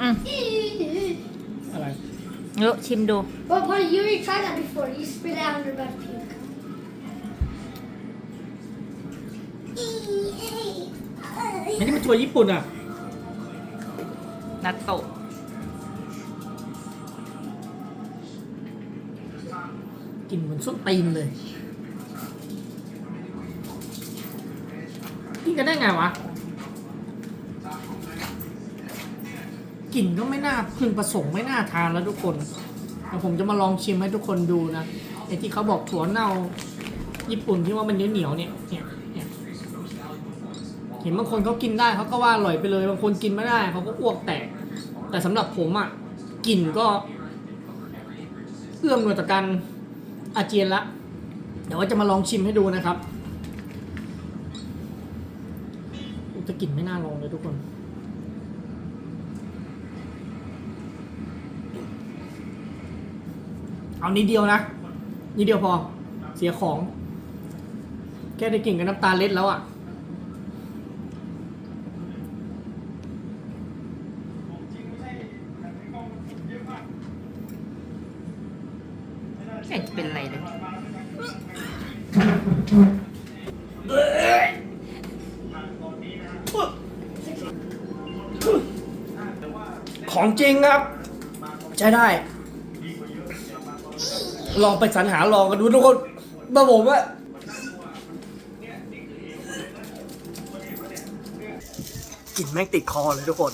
อืมอะไรเดี๋ยวชิมดู But Polly, you already tried that before. You spit it out and about pink. อันนี้มันถั่วญี่ปุ่นอะ นัตโตะกลิ่นเหมือนส้นตีนเลย กินกันได้ไงวะ กลิ่นก็ไม่น่าพึงประสงค์ไม่น่าทานแล้วทุกคนเดี๋ยวผมจะมาลองชิมให้ทุกคนดูนะไอ้ที่เขาบอกถั่วเน่าญี่ปุ่นที่ว่ามันเหนียวๆเนี่ยเนี่ยเห็นบางคนเขากินได้เขาก็ว่าอร่อยไปเลย บางคนกินไม่ได้เขาก็อ้วกแตก แต่สำหรับผมอะกลิ่นก็เอื้อมหน่วยต่อการอาเจียนละเดี๋ยวว่าจะมาลองชิมให้ดูนะครับอุ๊ยจะกลิ่นไม่น่าลองเลยทุกคน เอานิดเดียวนะนิดเดียวพอ เสียของ แค่ได้กลิ่นกับน้ำตาเล็ดแล้วอะไม่เห็นจะเป็นไรเลยของจริงครับ ใช้ได้ ลองไปสรรหาลองกันดูทุกคนมาผมว่ากลิ่นแม่งติดคอเลยทุกคน